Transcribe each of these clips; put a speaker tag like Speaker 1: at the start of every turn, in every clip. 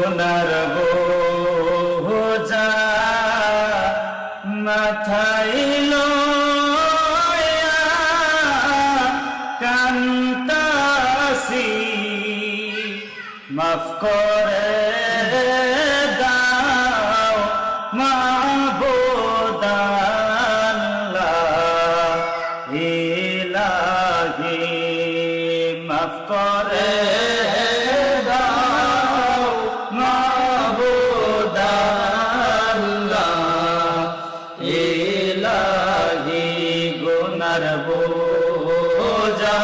Speaker 1: গুনার বোঝা মাথায় লয়া কান্তাসি। মাফ করে দাও মাহবুদাল্লাহ ইলাহি। মাফ করে গুনার বোঝা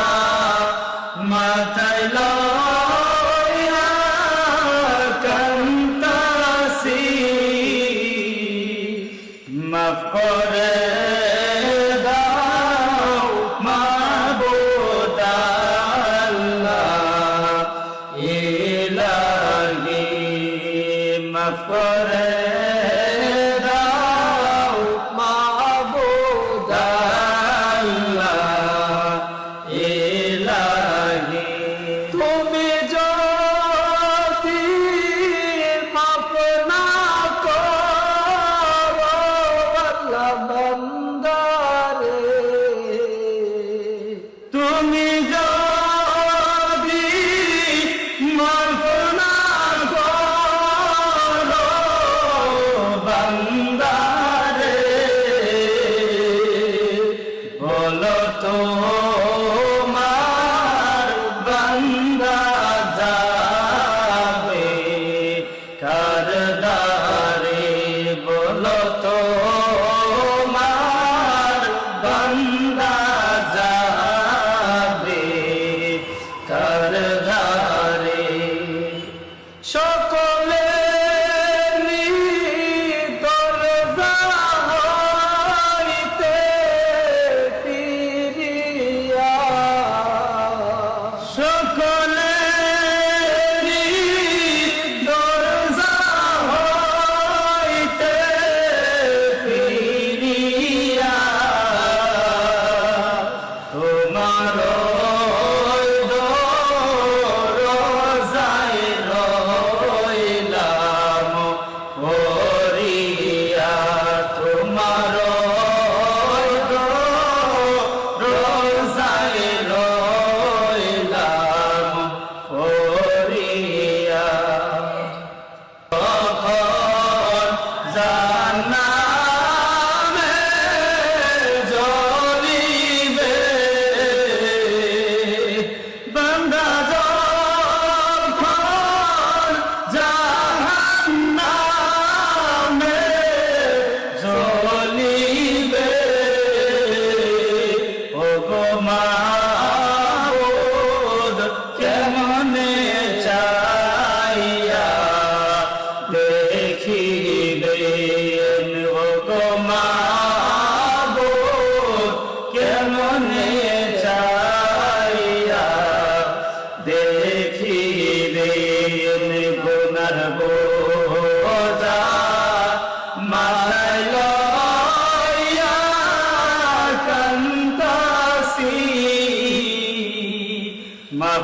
Speaker 1: মাথায় লয়া কান্তাসি। মাফ করে দাও মাবুদাল্লাহ ইলাহি মাফ করে বলো তো মার বান্দা যাবে কার তোমারও
Speaker 2: Mas